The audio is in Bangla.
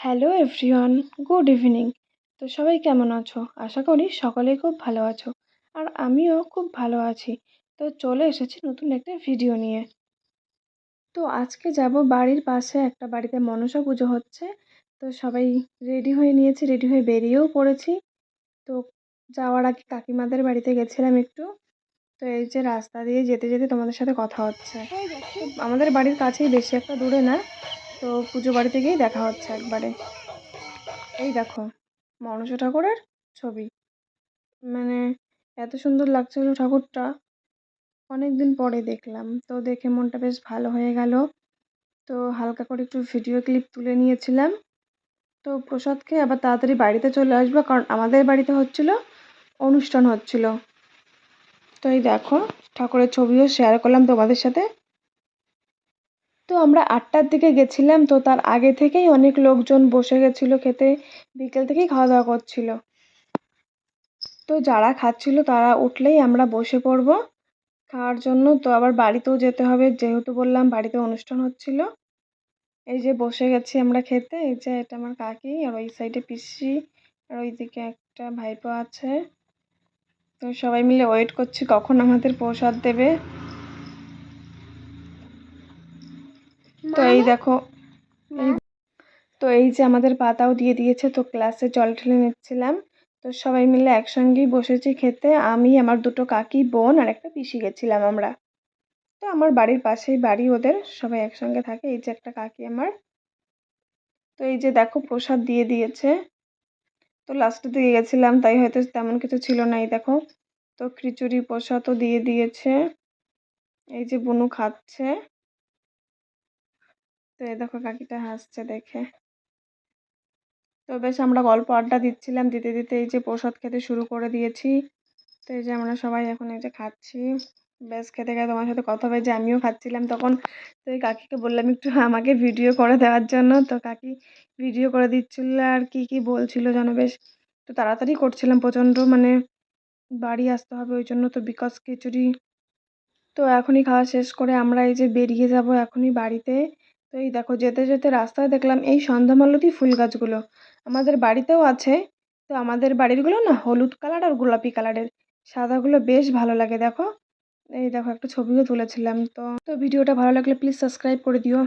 হ্যালো এভরিওয়ান গুড ইভিনিং তো সবাই কেমন আছো? আশা করি সকলেই খুব ভালো আছো। আর আমিও খুব ভালো আছি। তো চলে এসেছি নতুন একটা ভিডিও নিয়ে। তো আজকে যাব বাড়ির পাশে একটা বাড়িতে মনসা পুজো হচ্ছে। তো সবাই রেডি হয়ে নিয়েছি রেডি হয়ে বেরিয়েও পড়েছি। তো যাওয়ার আগে কাকিমাদের বাড়িতে গেছিলাম একটু। তো এই যে রাস্তা দিয়ে যেতে যেতে তোমাদের সাথে কথা হচ্ছে। আমাদের বাড়ির কাছেই বেশি একটা দূরে না। তো পুজো বাড়িতে গিয়েই দেখা হচ্ছে একবারে। এই দেখো, মনসা ঠাকুরের ছবি। মানে এত সুন্দর লাগছিল ঠাকুরটা। অনেক দিন পরে দেখলাম, তো দেখে মনটা বেশ ভালো হয়ে গেল। তো হালকা করে একটু ভিডিও ক্লিপ তুলে নিয়েছিলাম। তো প্রসাদ খেয়ে আবার তাড়াতাড়ি বাড়িতে চলে আসব, কারণ আমাদের বাড়িতে হচ্ছিল, অনুষ্ঠান হচ্ছিল। তো এই দেখো, ঠাকুরের ছবিও শেয়ার করলাম তোমাদের সাথে। তো আমরা আটটার দিকে গেছিলাম, তো তার আগে থেকেই অনেক লোকজন বসে গেছিল খেতে, বিকেল থেকেই খাওয়া দাওয়া করছিল। তো যারা খাচ্ছিল তারা উঠলেই আমরা বসে পড়ব খাওয়ার জন্য, তো আবার বাড়িতেও যেতে হবে যেহেতু বললাম বাড়িতে অনুষ্ঠান হচ্ছিল। এই যে বসে গেছি আমরা খেতে, এই যে এটা আমার কাকি আর ওই সাইডে পিসি আর ওইদিকে একটা ভাইপো আছে। তো সবাই মিলে ওয়েট করছি কখন আমাদের প্রসাদ দেবে। তো এই দেখো তো এই যে আমাদের পাতাও দিয়ে দিয়েছে তো ক্লাসে জল ঢেলে নিচ্ছিলাম। তো সবাই মিলে একসঙ্গেই বসেছি খেতে। আমি আমার দুটো কাকি বোন আর একটা পিসি গেছিলাম আমরা। তো আমার বাড়ির পাশেই বাড়ি ওদের সবাই একসঙ্গে থাকে। এই যে একটা কাকি আমার। তো এই যে দেখো প্রসাদ দিয়ে দিয়েছে। তো লাস্টে দিয়ে গেছিলাম তাই হয়তো তেমন কিছু ছিল না এই দেখো। তো খিচুড়ি প্রসাদও দিয়ে দিয়েছে। এই যে বুনু খাচ্ছে। তো এই দেখো কাকিটা হাসছে দেখে। তো বেশ আমরা গল্প আড্ডা দিচ্ছিলাম, দিতে দিতে এই যে প্রসাদ খেতে শুরু করে দিয়েছি। তো এই যে আমরা সবাই এখন এই যে খাচ্ছি। বেশ খেতে খেতে তোমার সাথে কথা যে আমিও খাচ্ছিলাম তখন। তো এই কাকিকে বললাম একটু আমাকে ভিডিও করে দেওয়ার জন্য। তো কাকি ভিডিও করে দিচ্ছিল আর কি কি বলছিল যেন বেশ। তো তাড়াতাড়ি করছিলাম প্রচণ্ড মানে বাড়ি আসতে হবে ওই জন্য তো বিকজ খিচুড়ি। তো এখনই খাওয়া শেষ করে আমরা এই যে বেরিয়ে যাব এখনই বাড়িতে। তো এই দেখো, যেতে যেতে রাস্তায় দেখলাম এই সন্ধ্যামালতি ফুল গাছগুলো। আমাদের বাড়িতেও আছে। তো আমাদের বাড়িরগুলো না হলুদ কালার আর গোলাপি কালারের। সাদাগুলো বেশ ভালো লাগে, দেখো। এই দেখো, একটা ছবিও তুলেছিলাম। তো তো ভিডিওটা ভালো লাগলে প্লিজ সাবস্ক্রাইব করে দিও।